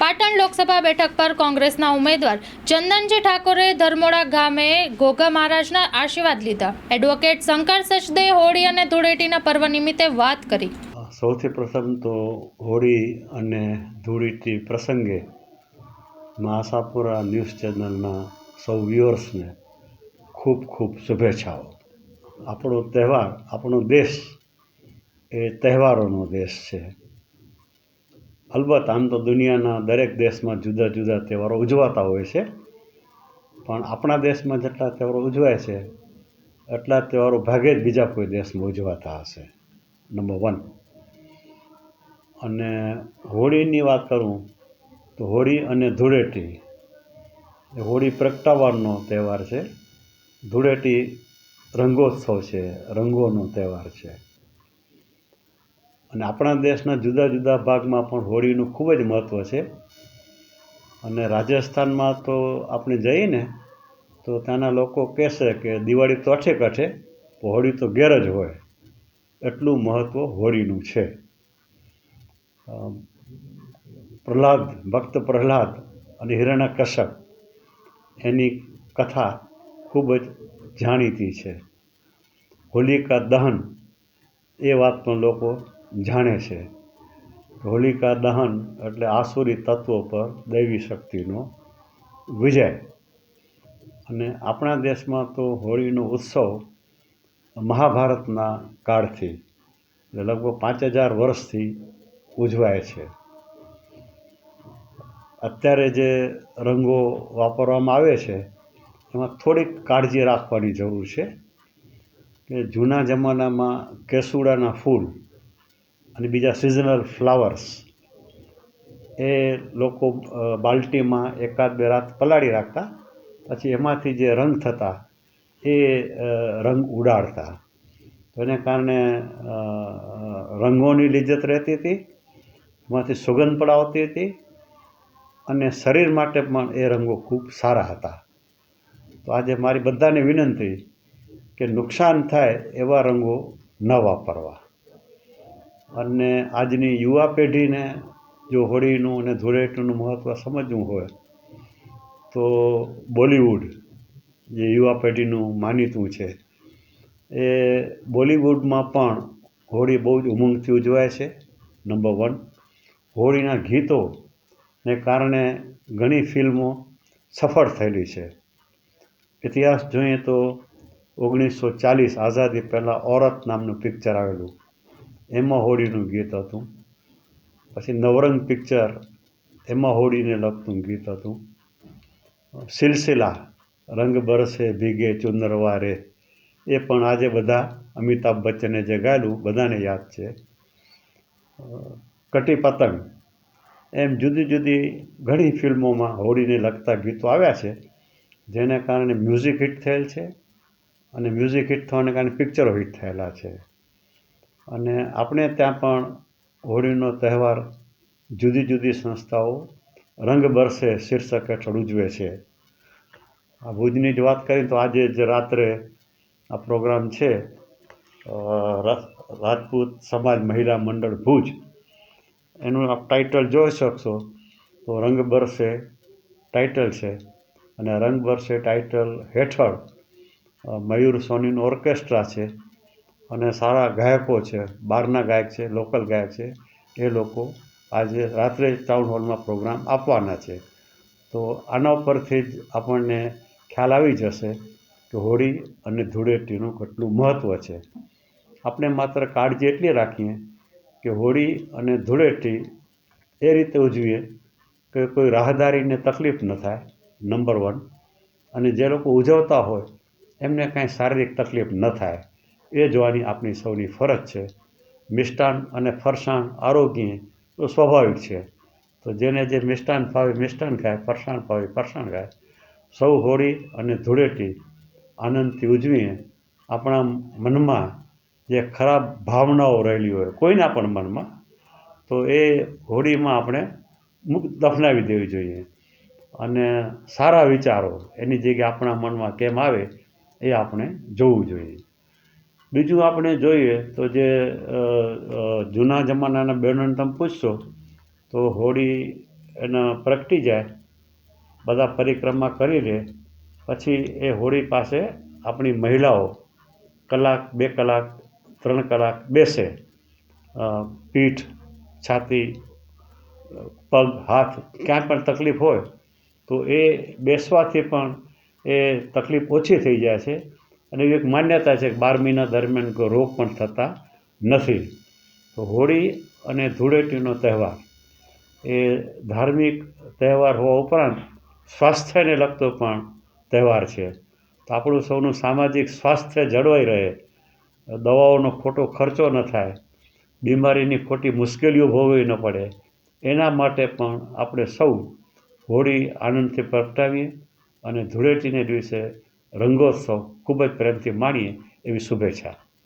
પાટણ લોકસભા બેઠક પર કોંગ્રેસના ઉમેદવાર ચંદનજી ઠાકોરે ધર્મોડા ગામે ઘોઘા મહારાજના આશીર્વાદ લીધા. એડવોકેટ શંકર સચદે હોળી અને ધૂળેટીના પર્વ નિમિત્તે વાત કરી. સૌથી પ્રથમ તો હોળી અને ધૂળેટી પ્રસંગે માસાપુરા ન્યૂઝ ચેનલના સૌ વ્યુઅર્સને ખૂબ ખૂબ શુભેચ્છાઓ. આપણો તહેવાર, આપણો દેશ એ તહેવારોનો દેશ છે. અલબત્ત આમ તો દુનિયાના દરેક દેશમાં જુદા જુદા તહેવારો ઉજવાતા હોય છે. પણ આપણા દેશમાં જેટલા તહેવારો ઉજવાય છે, એટલા તહેવારો ભાગે જ બીજા કોઈ દેશમાં ઉજવાતા હશે. નંબર વન અને હોળીની વાત કરું, તો હોળી અને ધૂળેટી એ હોળી પ્રગટાવવાનો તહેવાર છે. ધૂળેટી રંગોત્સવ છે, રંગોનો તહેવાર છે. અને આપણા દેશના જુદા જુદા ભાગમાં પણ હોળીનું ખૂબ જ મહત્ત્વ છે. અને રાજસ્થાનમાં તો આપણે જઈએ ને તો ત્યાંના લોકો કહેશે કે દિવાળી તો અઠે કઠે હોળી તો ઘેર જ હોય. એટલું મહત્ત્વ હોળીનું છે. પ્રહલાદ, ભક્ત પ્રહલાદ અને હિરણ્યકશ્યપ એની કથા ખૂબ જ જાણીતી છે. હોલિકા દહન એ વાત પણ લોકો જાણે છે. હોલિકા દહન એટલે આસુરી તત્વો પર દૈવી શક્તિનો વિજય. અને આપણા દેશમાં તો હોળીનો ઉત્સવ મહાભારતના કાળથી લગભગ પાંચ હજાર વર્ષથી ઉજવાય છે. અત્યારે જે રંગો વાપરવામાં આવે છે, એમાં થોડીક કાળજી રાખવાની જરૂર છે. કે જૂના જમાનામાં કેસુડાના ફૂલ અને બીજા સિઝનલ ફ્લાવર્સ એ લોકો બાલ્ટીમાં એકાદ બે રાત પલાળી રાખતા, પછી એમાંથી જે રંગ થતા, એ રંગ ઉડાડતા. એને કારણે રંગોની લિજ્જત રહેતી હતી, એમાંથી સુગંધ પણ આવતી હતી, અને શરીર માટે પણ એ રંગો ખૂબ સારા હતા. તો આજે મારી બધાને વિનંતી કે નુકસાન થાય એવા રંગો ન વાપરવા. અને આજની યુવા પેઢીને જો હોળીનું અને ધૂળેટીનું મહત્ત્વ સમજવું હોય, તો બોલિવૂડ જે યુવા પેઢીનું માનીતું છે, એ બોલિવૂડમાં પણ હોળી બહુ જ ઉમંગથી ઉજવાય છે. નંબર વન, હોળીના ગીતોને કારણે ઘણી ફિલ્મો સફળ થયેલી છે. ઇતિહાસ જોઈએ તો ઓગણીસો ચાલીસ આઝાદી પહેલાં ઔરત નામનું પિક્ચર આવેલું. એમાં હોળીનું ગીત હતું. પછી નવરંગ પિક્ચર, એમાં હોળીને લગતું ગીત હતું. સિલસિલા, રંગ બરસે ભીગે ચુંદરવારે એ પણ આજે બધા અમિતાભ બચ્ચને જે ગાયેલું બધાને યાદ છે. કટી પતંગ, એમ જુદી જુદી ઘણી ફિલ્મોમાં હોળીને લગતા ગીતો આવ્યા છે, જેને કારણે મ્યુઝિક હિટ થયેલ છે અને મ્યુઝિક હિટ થવાને કારણે પિક્ચરો હિટ થયેલા છે. અને આપણે ત્યાં પણ હોળીનો તહેવાર જુદી જુદી સંસ્થાઓ રંગ બરસે શીર્ષક હેઠળ ઉજવે છે. આ ભુજની જ વાત કરીએ તો આજે જ રાત્રે આ પ્રોગ્રામ છે. રાજપૂત સમાજ મહિલા મંડળ ભુજ. એનું આપ ટાઇટલ જોઈ શકશો તો રંગ બરસે ટાઇટલ છે અને રંગ બરસે ટાઇટલ હેઠળ મયુર સોનીનું ઓર્કેસ્ટ્રા છે. અને સારા ગાયકો છે બહારના ગાયક છે, લોકલ ગાયક છે, એ લોકો આજે રાત્રે ટાઉન હોલમાં પ્રોગ્રામ આપવાના છે. તો આના ઉપરથી જ આપણને ખ્યાલ આવી જશે કે હોળી અને ધૂળેટીનું કેટલું મહત્ત્વ છે. આપણે માત્ર કાળજી એટલી રાખીએ કે હોળી અને ધૂળેટી એ રીતે ઉજવીએ કે કોઈ રાહદારીને તકલીફ ન થાય નંબર વન અને જે લોકો ઉજવતા હોય, એમને કાંઈ શારીરિક તકલીફ ન થાય. એ જોવાની આપણી સૌની ફરજ છે. મિષ્ટાન અને ફરસાણ આરોગ્ય તો સ્વાભાવિક છે. તો જેને જે મિષ્ટાન ફાવે મિષ્ટાન ખાય, ફરસાણ ભાવે ફરસાણ ખાય. સૌ હોળી અને ધૂળેટી આનંદથી ઉજવીએ. આપણા મનમાં જે ખરાબ ભાવનાઓ રહેલી હોય, કોઈના પણ મનમાં, તો એ હોળીમાં આપણે મુક્ત દફનાવી દેવી જોઈએ. અને સારા વિચારો, એની જગ્યાએ આપણા મનમાં કેમ આવે એ આપણે જોવું જોઈએ. બીજું આપણે જોઈએ તો જે જૂના જમાનાના બહેનોને તમે પૂછશો, તો હોળી એના પ્રગટી જાય, બધા પરિક્રમા કરી લે, પછી એ હોળી પાસે આપણી મહિલાઓ કલાક, બે કલાક, ત્રણ કલાક બેસે પીઠ, છાતી, પગ, હાથ, ક્યાંય પણ તકલીફ હોય, તો એ બેસવાથી પણ એ તકલીફ ઓછી થઈ જાય છે. અને એક માન્યતા છે કે બાર મહિના દરમિયાન કોઈ રોગ પણ થતા નથી. તો હોળી અને ધૂળેટીનો તહેવાર એ ધાર્મિક તહેવાર હોવા ઉપરાંત સ્વાસ્થ્યને લગતો પણ તહેવાર છે. તો આપણું સૌનું સામાજિક સ્વાસ્થ્ય જળવાઈ રહે, દવાઓનો ખોટો ખર્ચો ન થાય, બીમારીની ખોટી મુશ્કેલીઓ ભોગવવી ન પડે, એના માટે પણ આપણે સૌ હોળી આનંદથી પ્રગટાવીએ અને ધૂળેટીને દિવસે રંગોત્સવ ખૂબ જ પ્રેમથી માણીએ એવી શુભેચ્છા.